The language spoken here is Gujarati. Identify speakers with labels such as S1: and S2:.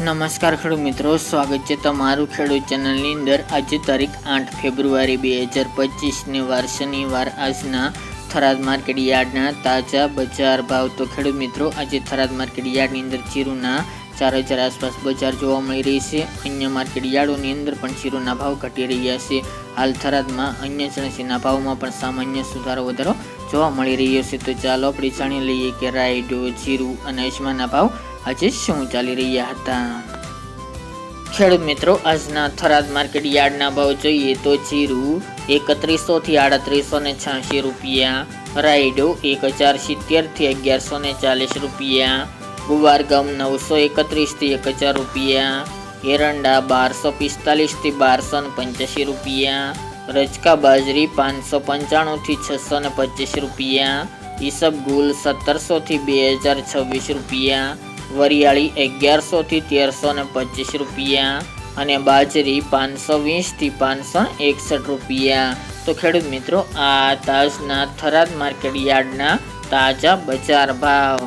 S1: નમસ્કાર ખેડૂત મિત્રો, સ્વાગત છે તમારું ખેડૂત ચેનલની અંદર. આજે તારીખ આઠ ફેબ્રુઆરી બે હજાર પચીસને વાર શનિવાર. આજના થરાદ માર્કેટ યાર્ડના તાજા બજાર ભાવ. તો ખેડૂત મિત્રો, આજે થરાદ માર્કેટ યાર્ડની અંદર ચીરુના ચાર હજાર આસપાસ બજાર જોવા મળી રહી છે. અન્ય માર્કેટ યાર્ડોની અંદર પણ ચીરુના ભાવ ઘટી રહ્યા છે. હાલ થરાદમાં અન્ય ચણસીના ભાવમાં પણ સામાન્ય સુધારો વધારો જોવા મળી રહ્યો છે. તો ચાલો આપણે જાણી લઈએ કે રાયડો, જીરું અને અજમાના ભાવ આજે શું ચાલી રહ્યા હતા? ખેડૂત મિત્રો, આજના થરાદ માર્કેટ યાર્ડના ભાવ જોઈએ તો જીરું એકત્રીસો થી આડત્રીસો ને છ્યાસી રૂપિયા, રાયડો એક હજાર સિત્તેરથી અગિયારસો ને ચાલીસ રૂપિયા ગુવાર ગમ નવસો એકત્રીસથી એક હજાર રૂપિયા, એરંડા બારસો પિસ્તાલીસથી બારસો ને પંચ્યાસી રૂપિયા, રજકા બાજરી પાંચસો પંચાણું થી છસો ને પચીસ રૂપિયા ઈસબગુલ સત્તરસો થી બે હજાર છવ્વીસ રૂપિયા વરિયાળી અગિયારસો થી તેરસો ને પચીસ રૂપિયા અને બાજરી પાંચસો વીસથી પાંચસો એકસઠ રૂપિયા. તો ખેડૂત મિત્રો, આ તાજના થરાદ માર્કેટ યાર્ડના તાજા બજાર ભાવ.